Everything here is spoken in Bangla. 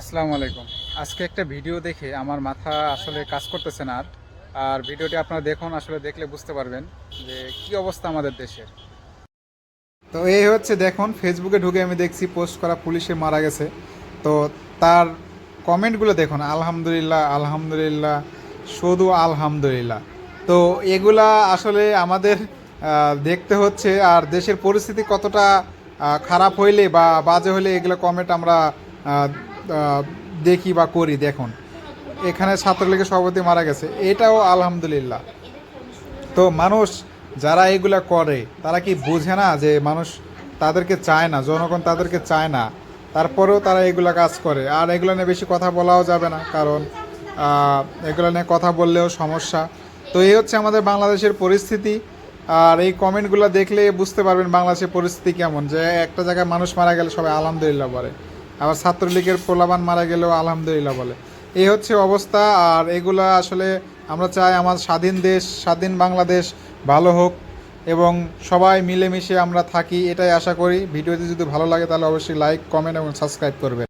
আসসালামু আলাইকুম। আজকে একটা ভিডিও দেখে আমার মাথা আসলে কাজ করতেছে না আর। আর ভিডিওটি আপনারা দেখুন, আসলে দেখলে বুঝতে পারবেন যে কি অবস্থা আমাদের দেশের। তো এই হচ্ছে দেখুন ফেসবুকে ঢুকে আমি দেখছি পোস্ট করা পুলিশে মারা গেছে। তো তার কমেন্টগুলো দেখুন, আলহামদুলিল্লাহ আলহামদুলিল্লাহ, শুধু আলহামদুলিল্লাহ। তো এগুলা আসলে আমাদের দেখতে হচ্ছে আর দেশের পরিস্থিতি কতটা খারাপ হইলে বা বাজে হলে এগুলো কমেন্ট আমরা দেখি বা করি, দেখুন। এখানে ছাত্রলীগের সভাপতি মারা গেছে, এটাও আলহামদুলিল্লাহ। তো মানুষ যারা এগুলা করে, তারা কি বুঝে না যে মানুষ তাদেরকে চায় না, জনগণ তাদেরকে চায় না? তারপরেও তারা এগুলা কাজ করে। আর এগুলো নিয়ে বেশি কথা বলাও যাবে না, কারণ এগুলো নিয়ে কথা বললেও সমস্যা। তো এই হচ্ছে আমাদের বাংলাদেশের পরিস্থিতি। আর এই কমেন্টগুলো দেখলে বুঝতে পারবেন বাংলাদেশের পরিস্থিতি কেমন, যে একটা জায়গায় মানুষ মারা গেলে সবাই আলহামদুলিল্লাহ বলে। আবার ছাত্রলীগের প্রলাবান মারা গেলেও আলহামদুলিল্লাহ বলে। এই হচ্ছে অবস্থা, আর এগুলা আসলে আমরা চাই আমার স্বাধীন দেশ, স্বাধীন বাংলাদেশ ভালো হোক এবং সবাই মিলেমিশে আমরা থাকি, এটাই আশা করি। ভিডিওটি যদি ভালো লাগে তাহলে অবশ্যই লাইক কমেন্ট এবং সাবস্ক্রাইব করবেন।